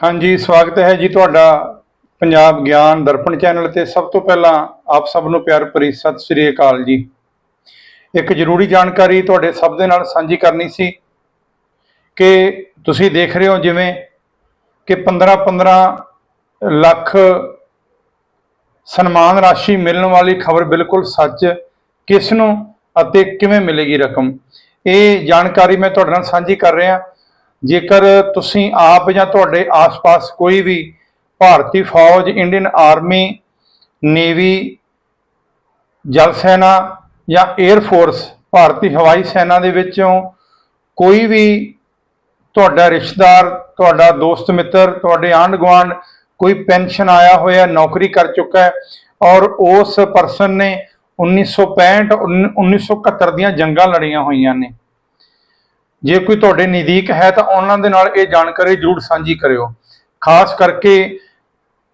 ਹਾਂਜੀ, ਸਵਾਗਤ ਹੈ ਜੀ ਤੁਹਾਡਾ ਪੰਜਾਬ ਗਿਆਨ ਦਰਪਣ ਚੈਨਲ ਤੇ। ਸਭ ਤੋਂ ਪਹਿਲਾਂ ਆਪ ਸਭ ਨੂੰ ਪਿਆਰ ਭਰੀ ਸਤਿ ਸ੍ਰੀ ਅਕਾਲ ਜੀ। ਇੱਕ ਜ਼ਰੂਰੀ ਜਾਣਕਾਰੀ ਤੁਹਾਡੇ ਸਭ ਦੇ ਨਾਲ ਸਾਂਝੀ ਕਰਨੀ ਸੀ ਕਿ ਤੁਸੀਂ ਦੇਖ ਰਹੇ ਹੋ ਜਿਵੇਂ ਕਿ 15-15 ਲੱਖ ਸਨਮਾਨ ਰਾਸ਼ੀ ਮਿਲਣ ਵਾਲੀ ਖਬਰ ਬਿਲਕੁਲ ਸੱਚ ਕਿਸ ਨੂੰ ਅਤੇ ਕਿਵੇਂ ਮਿਲੇਗੀ ਰਕਮ? ਇਹ ਜਾਣਕਾਰੀ ਮੈਂ ਤੁਹਾਡੇ ਨਾਲ ਸਾਂਝੀ ਕਰ ਰਿਹਾ। ਜੇਕਰ ਤੁਸੀਂ ਆਪ ਜਾਂ ਤੁਹਾਡੇ ਆਸ-ਪਾਸ ਕੋਈ ਵੀ ਭਾਰਤੀ ਫੌਜ, ਇੰਡੀਅਨ ਆਰਮੀ, ਨੇਵੀ, ਜਲ ਸੈਨਾ ਜਾਂ 에ਅਰ ਫੋਰਸ ਭਾਰਤੀ ਹਵਾਈ ਸੈਨਾ ਦੇ ਵਿੱਚੋਂ ਕੋਈ ਵੀ ਤੁਹਾਡਾ ਰਿਸ਼ਤੇਦਾਰ, ਤੁਹਾਡਾ ਦੋਸਤ ਮਿੱਤਰ, ਤੁਹਾਡੇ ਆਂਢ ਗੁਆਂਢ ਕੋਈ ਪੈਨਸ਼ਨ ਆਇਆ ਹੋਇਆ, ਨੌਕਰੀ ਕਰ ਚੁੱਕਾ ਹੈ ਔਰ ਉਸ ਪਰਸਨ ਨੇ 1965 ਉੱਨੀ- 1971 ਦੀਆਂ ਜੰਗਾਂ ਲੜੀਆਂ ਹੋਈਆਂ ਨੇ। ਜੇ ਕੋਈ ਤੁਹਾਡੇ ਨਜ਼ਦੀਕ ਹੈ ਤਾਂ ਉਹਨਾਂ ਦੇ ਨਾਲ ਇਹ ਜਾਣਕਾਰੀ ਜ਼ਰੂਰ ਸਾਂਝੀ ਕਰਿਓ। ਖਾਸ ਕਰਕੇ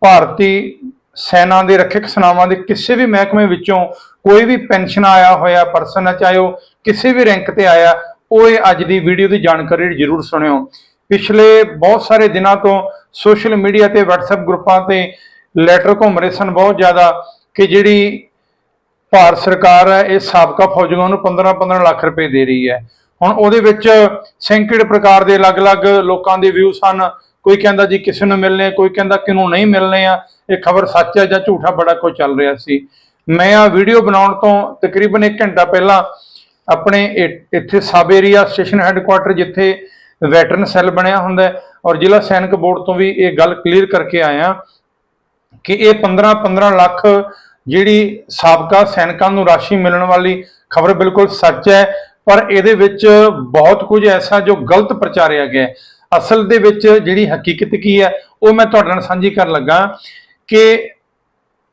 ਭਾਰਤੀ ਸੈਨਾ ਦੇ ਰੱਖਿਅਕ ਸੇਨਾਵਾਂ ਦੇ ਕਿਸੇ ਵੀ ਮਹਿਕਮੇ ਵਿੱਚੋਂ ਕੋਈ ਵੀ ਪੈਨਸ਼ਨ ਆਇਆ ਹੋਇਆ, ਪਰਸਨ ਹੈ ਚਾਹੇ ਉਹ ਕਿਸੇ ਵੀ ਰੈਂਕ ਤੇ ਆਇਆ, ਉਹ ਇਹ ਅੱਜ ਦੀ ਵੀਡੀਓ ਦੀ ਜਾਣਕਾਰੀ ਜ਼ਰੂਰ ਸੁਣਿਓ। ਪਿਛਲੇ ਬਹੁਤ ਸਾਰੇ ਦਿਨਾਂ ਤੋਂ ਸੋਸ਼ਲ ਮੀਡੀਆ ਤੇ WhatsApp ਗਰੁੱਪਾਂ ਤੇ ਲੈਟਰ ਘੁੰਮ ਰਹੇ ਸਨ ਬਹੁਤ ਜ਼ਿਆਦਾ ਕਿ ਜਿਹੜੀ ਭਾਰਤ ਸਰਕਾਰ ਹੈ, ਇਹ ਸਾਬਕਾ ਫੌਜੀਆਂ ਨੂੰ 15-15 ਲੱਖ ਰੁਪਏ ਦੇ ਰਹੀ ਹੈ। ਹੁਣ ਉਹਦੇ ਵਿੱਚ ਸੈਂਕੜੇ ਪ੍ਰਕਾਰ ਦੇ ਅਲੱਗ-ਅਲੱਗ ਲੋਕਾਂ ਦੇ ਵਿਊ ਸਨ ਕੋਈ ਕਹਿੰਦਾ ਜੀ ਕਿਸੇ ਨੂੰ ਮਿਲਨੇ, ਕੋਈ ਕਹਿੰਦਾ ਕਿਨੂੰ ਨਹੀਂ ਮਿਲਨੇ ਆ। ਇਹ ਖਬਰ ਸੱਚ ਹੈ ਜਾਂ ਝੂਠਾ ਬੜਾ ਕੁਝ ਚੱਲ ਰਿਹਾ ਸੀ। ਮੈਂ ਆ ਵੀਡੀਓ ਬਣਾਉਣ ਤੋਂ ਤਕਰੀਬਨ 1 ਘੰਟਾ ਪਹਿਲਾਂ ਆਪਣੇ ਇੱਥੇ ਸਬ ਏਰੀਆ ਸਟੇਸ਼ਨ ਹੈੱਡਕੁਆਟਰ ਜਿੱਥੇ ਵੈਟਰਨ ਸੈੱਲ ਬਣਿਆ ਹੁੰਦਾ ਔਰ ਜ਼ਿਲ੍ਹਾ ਸੈਨਿਕ ਬੋਰਡ ਤੋਂ ਵੀ ਇਹ ਗੱਲ ਕਲੀਅਰ ਕਰਕੇ ਆਇਆ ਕਿ ਇਹ 15-15 ਲੱਖ ਜਿਹੜੀ ਸਾਬਕਾ ਸੈਨਿਕਾਂ ਨੂੰ ਰਾਸ਼ੀ ਮਿਲਣ ਵਾਲੀ ਖਬਰ ਬਿਲਕੁਲ ਸੱਚ ਹੈ। ਪਰ ਇਹਦੇ ਵਿੱਚ ਬਹੁਤ ਕੁਝ ਐਸਾ ਜੋ ਗਲਤ ਪ੍ਰਚਾਰਿਆ ਗਿਆ ਅਸਲ ਦੇ ਵਿੱਚ ਜਿਹੜੀ ਹਕੀਕਤ ਕੀ ਹੈ, ਉਹ ਮੈਂ ਤੁਹਾਡੇ ਨਾਲ ਸਾਂਝੀ ਕਰਨ ਲੱਗਾ ਕਿ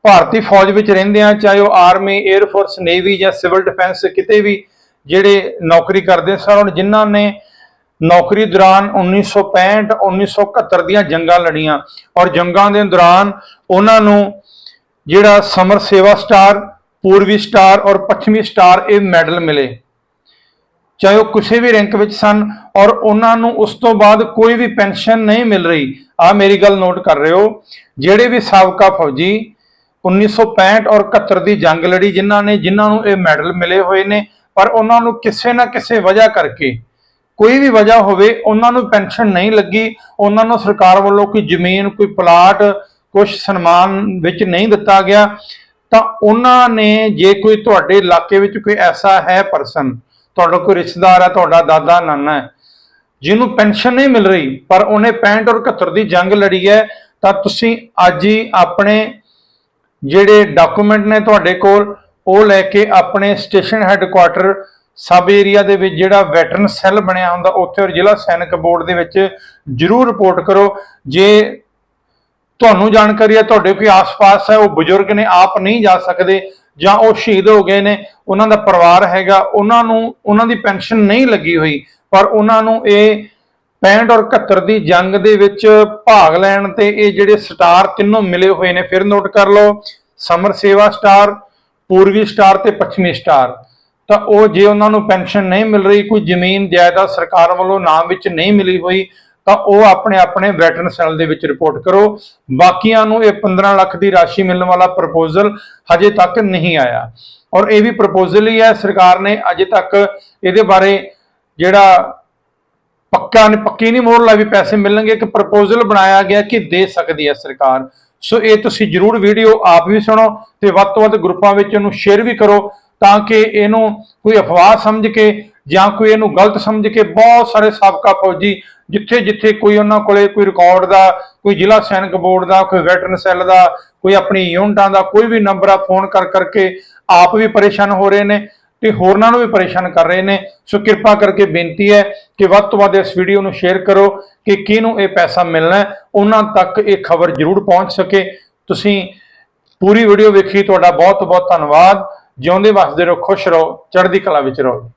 ਭਾਰਤੀ ਫੌਜ ਵਿੱਚ ਰਹਿੰਦੇ ਆ ਚਾਹੇ ਉਹ ਆਰਮੀ 에ਅਰ ਫੋਰਸ ਨੇਵੀ ਜਾਂ ਸਿਵਲ ਡਿਫੈਂਸ ਕਿਤੇ ਵੀ ਜਿਹੜੇ ਨੌਕਰੀ ਕਰਦੇ ਸਨ, ਹੁਣ ਜਿਨ੍ਹਾਂ ਨੇ ਨੌਕਰੀ ਦੌਰਾਨ 1965 1971 ਦੀਆਂ ਜੰਗਾਂ ਲੜੀਆਂ ਔਰ ਜੰਗਾਂ ਦੇ ਦੌਰਾਨ ਉਹਨਾਂ ਨੂੰ ਜਿਹੜਾ ਸਮਰ ਸੇਵਾ ਸਟਾਰ ਪੂਰਬੀ ਸਟਾਰ ਔਰ ਪੱਛਮੀ ਸਟਾਰ ਇਹ ਮੈਡਲ ਮਿਲੇ। ਚਾਹੇ ਉਹ ਕਿਸੇ ਵੀ ਰੈਂਕ ਵਿੱਚ ਸਨ ਔਰ ਉਹਨਾਂ ਨੂੰ ਉਸ ਤੋਂ ਬਾਅਦ ਕੋਈ ਵੀ ਪੈਨਸ਼ਨ ਨਹੀਂ ਮਿਲ ਰਹੀ। ਆ ਮੇਰੀ ਗੱਲ ਨੋਟ ਕਰ ਰਹੇ ਹੋ। ਜਿਹੜੇ ਵੀ ਸਾਬਕਾ ਫੌਜੀ 1965 ਔਰ 71 ਦੀ ਜੰਗ ਲੜੀ, ਜਿਨ੍ਹਾਂ ਨੇ, ਜਿਨ੍ਹਾਂ ਨੂੰ ਇਹ ਮੈਡਲ ਮਿਲੇ ਹੋਏ ਨੇ, ਪਰ ਉਹਨਾਂ ਨੂੰ ਕਿਸੇ ਨਾ ਕਿਸੇ ਵਜ੍ਹਾ ਕਰਕੇ, ਕੋਈ ਵੀ ਵਜ੍ਹਾ ਹੋਵੇ, ਉਹਨਾਂ ਨੂੰ ਪੈਨਸ਼ਨ ਨਹੀਂ ਲੱਗੀ। ਉਹਨਾਂ ਨੂੰ ਸਰਕਾਰ ਵੱਲੋਂ ਕੋਈ ਜ਼ਮੀਨ, ਕੋਈ ਪਲਾਟ ਕੁਝ ਸਨਮਾਨ ਵਿੱਚ ਨਹੀਂ ਦਿੱਤਾ ਗਿਆ। ਤਾਂ ਉਹਨਾਂ ਨੇ, ਜੇ ਕੋਈ ਤੁਹਾਡੇ ਇਲਾਕੇ ਵਿੱਚ ਕੋਈ ਐਸਾ ਹੈ ਪਰਸਨ ਤੁਹਾਡਾ ਕੋਈ ਰਿਸ਼ਤੇਦਾਰ ਹੈ, ਤੁਹਾਡਾ ਦਾਦਾ, ਨਾਨਾ ਹੈ, ਜਿਹਨੂੰ ਪੈਨਸ਼ਨ ਨਹੀਂ ਮਿਲ ਰਹੀ, ਪਰ ਉਹਨੇ 65 ਔਰ 71 ਦੀ ਜੰਗ ਲੜੀ ਹੈ, ਤਾਂ ਤੁਸੀਂ ਅੱਜ ਹੀ ਆਪਣੇ ਜਿਹੜੇ ਡਾਕੂਮੈਂਟ ਨੇ ਤੁਹਾਡੇ ਕੋਲ, ਉਹ ਲੈ ਕੇ ਆਪਣੇ ਸਟੇਸ਼ਨ ਹੈੱਡਕੁਆਟਰ ਸਬ ਏਰੀਆ ਦੇ ਵਿੱਚ ਜਿਹੜਾ ਵੈਟਰਨ ਸੈੱਲ ਬਣਿਆ ਹੁੰਦਾ, ਉੱਥੇ ਔਰ ਜ਼ਿਲ੍ਹਾ ਸੈਨਿਕ ਬੋਰਡ ਦੇ ਵਿੱਚ ਜਰੂਰ ਰਿਪੋਰਟ ਕਰੋ। ਜੇ ਤੁਹਾਨੂੰ ਜਾਣਕਾਰੀ ਹੈ, ਤੁਹਾਡੇ ਕੋਈ ਆਸ-ਪਾਸ ਹੈ, ਉਹ ਬਜ਼ੁਰਗ ਨੇ ਆਪ ਨਹੀਂ ਜਾ ਸਕਦੇ ਜਾਂ ਉਹ ਸ਼ਹੀਦ ਹੋ ਗਏ ਨੇ, ਉਹਨਾਂ ਦਾ ਪਰਿਵਾਰ ਹੈਗਾ, ਉਹਨਾਂ ਨੂੰ, ਉਹਨਾਂ ਦੀ ਪੈਨਸ਼ਨ ਨਹੀਂ ਲੱਗੀ ਹੋਈ, ਪਰ ਉਹਨਾਂ ਨੂੰ ਇਹ 65 ਔਰ 71 ਦੀ ਜੰਗ ਦੇ ਵਿੱਚ ਭਾਗ ਲੈਣ ਤੇ ਇਹ ਜਿਹੜੇ ਸਟਾਰ ਤਿੰਨੋਂ ਮਿਲੇ ਹੋਏ ਨੇ, ਫਿਰ ਨੋਟ ਕਰ ਲਓ, ਸਮਰ ਸੇਵਾ ਸਟਾਰ ਪੂਰਬੀ ਸਟਾਰ ਤੇ ਪੱਛਮੀ ਸਟਾਰ। ਤਾਂ ਉਹ ਜੇ ਉਹਨਾਂ ਨੂੰ ਪੈਨਸ਼ਨ ਨਹੀਂ ਮਿਲ ਰਹੀ, ਕੋਈ ਜ਼ਮੀਨ, ਜਾਇਦਾਦ ਸਰਕਾਰ ਵੱਲੋਂ ਨਾਮ ਵਿੱਚ ਨਹੀਂ ਮਿਲੀ ਹੋਈ ਤਾਂ ਉਹ ਆਪਣੇ ਆਪਣੇ ਵੈਟਰਨ ਸੈੱਲ ਦੇ ਵਿੱਚ ਰਿਪੋਰਟ ਕਰੋ। ਬਾਕੀਆਂ ਨੂੰ ਇਹ 15 ਲੱਖ ਦੀ ਰਾਸ਼ੀ ਮਿਲਣ ਵਾਲਾ ਪ੍ਰਪੋਜ਼ਲ ਹਜੇ ਤੱਕ ਨਹੀਂ ਆਇਆ। ਔਰ ਇਹ ਵੀ ਪ੍ਰਪੋਜ਼ਲ ਹੀ ਹੈ, ਸਰਕਾਰ ਨੇ ਅਜੇ ਤੱਕ ਇਹਦੇ ਬਾਰੇ ਜਿਹੜਾ ਪੱਕਾ ਪੱਕੀ ਨਹੀਂ ਮੋਹਰ ਲਾਈ ਵੀ ਪੈਸੇ ਮਿਲਣਗੇ, ਇੱਕ ਪ੍ਰਪੋਜ਼ਲ ਬਣਾਇਆ ਗਿਆ ਕਿ ਦੇ ਸਕਦੀ ਹੈ ਸਰਕਾਰ। ਸੋ ਇਹ ਤੁਸੀਂ ਜਰੂਰ ਵੀਡੀਓ ਆਪ ਵੀ ਸੁਣੋ ਤੇ ਵੱਧ ਤੋਂ ਵੱਧ ਗਰੁੱਪਾਂ ਵਿੱਚ ਇਹਨੂੰ ਸ਼ੇਅਰ ਵੀ ਕਰੋ ਤਾਂ ਕਿ ਇਹਨੂੰ ਕੋਈ ਅਫਵਾਹ ਸਮਝ ਕੇ ਜਾਂ ਕੋਈ ਇਹਨੂੰ ਗਲਤ ਸਮਝ ਕੇ ਬਹੁਤ ਸਾਰੇ ਸਾਬਕਾ ਫੌਜੀ ਜਿੱਥੇ ਜਿੱਥੇ ਕੋਈ ਉਹਨਾਂ ਕੋਲੇ ਕੋਈ ਰਿਕਾਰਡ ਦਾ, ਕੋਈ ਜ਼ਿਲ੍ਹਾ ਸੈਨਿਕ ਬੋਰਡ ਦਾ, ਕੋਈ ਵੈਟਰਨ ਸੈੱਲ ਦਾ, ਕੋਈ ਆਪਣੀ ਯੂਨਿਟਾਂ ਦਾ, ਕੋਈ ਵੀ ਨੰਬਰ ਆ ਫੋਨ ਕਰ ਕਰਕੇ ਆਪ ਵੀ ਪਰੇਸ਼ਾਨ ਹੋ ਰਹੇ ਨੇ ਤੇ ਹੋਰਨਾਂ ਨੂੰ ਵੀ ਪਰੇਸ਼ਾਨ ਕਰ ਰਹੇ ਨੇ। ਸੋ ਕਿਰਪਾ ਕਰਕੇ ਬੇਨਤੀ ਹੈ ਕਿ ਵੱਧ ਤੋਂ ਵੱਧ ਇਸ ਵੀਡੀਓ ਨੂੰ ਸ਼ੇਅਰ ਕਰੋ ਕਿ ਕਿਹਨੂੰ ਇਹ ਪੈਸਾ ਮਿਲਣਾ ਉਹਨਾਂ ਤੱਕ ਇਹ ਖਬਰ ਜ਼ਰੂਰ ਪਹੁੰਚ ਸਕੇ। ਤੁਸੀਂ ਪੂਰੀ ਵੀਡੀਓ ਵੇਖੀ, ਤੁਹਾਡਾ ਬਹੁਤ ਬਹੁਤ ਧੰਨਵਾਦ। ਜਿਉਂਦੇ ਵਸਦੇ ਰਹੋ, ਖੁਸ਼ ਰਹੋ, ਚੜ੍ਹਦੀ ਕਲਾ ਵਿੱਚ ਰਹੋ।